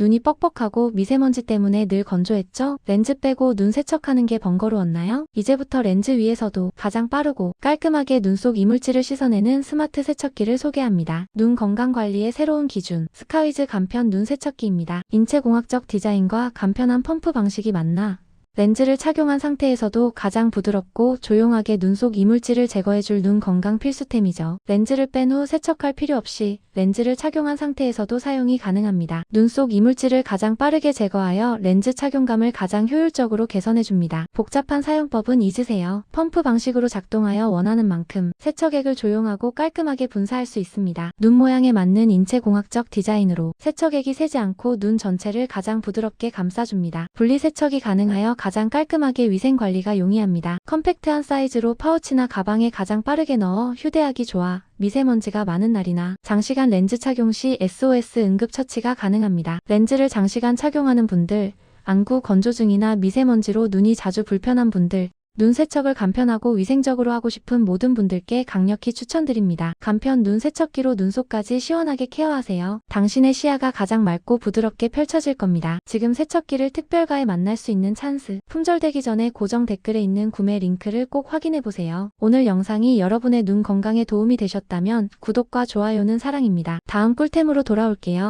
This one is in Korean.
눈이 뻑뻑하고 미세먼지 때문에 늘 건조했죠? 렌즈 빼고 눈 세척하는 게 번거로웠나요? 이제부터 렌즈 위에서도 가장 빠르고 깔끔하게 눈 속 이물질을 씻어내는 스마트 세척기를 소개합니다. 눈 건강 관리의 새로운 기준, 스카위즈 간편 눈 세척기입니다. 인체공학적 디자인과 간편한 펌프 방식이 만나 렌즈를 착용한 상태에서도 가장 부드럽고 조용하게 눈 속 이물질을 제거해줄 눈 건강 필수템이죠. 렌즈를 뺀 후 세척할 필요 없이 렌즈를 착용한 상태에서도 사용이 가능합니다. 눈 속 이물질을 가장 빠르게 제거하여 렌즈 착용감을 가장 효율적으로 개선해줍니다. 복잡한 사용법은 잊으세요. 펌프 방식으로 작동하여 원하는 만큼 세척액을 조용하고 깔끔하게 분사할 수 있습니다. 눈 모양에 맞는 인체공학적 디자인으로 세척액이 새지 않고 눈 전체를 가장 부드럽게 감싸줍니다. 분리 세척이 가능하여 가장 깔끔하게 위생 관리가 용이합니다. 컴팩트한 사이즈로 파우치나 가방에 가장 빠르게 넣어 휴대하기 좋아 미세먼지가 많은 날이나 장시간 렌즈 착용 시 SOS 응급 처치가 가능합니다. 렌즈를 장시간 착용하는 분들, 안구 건조증이나 미세먼지로 눈이 자주 불편한 분들, 눈 세척을 간편하고 위생적으로 하고 싶은 모든 분들께 강력히 추천드립니다. 간편 눈 세척기로 눈속까지 시원하게 케어하세요. 당신의 시야가 가장 맑고 부드럽게 펼쳐질 겁니다. 지금 세척기를 특별가에 만날 수 있는 찬스. 품절되기 전에 고정 댓글에 있는 구매 링크를 꼭 확인해보세요. 오늘 영상이 여러분의 눈 건강에 도움이 되셨다면 구독과 좋아요는 사랑입니다. 다음 꿀템으로 돌아올게요.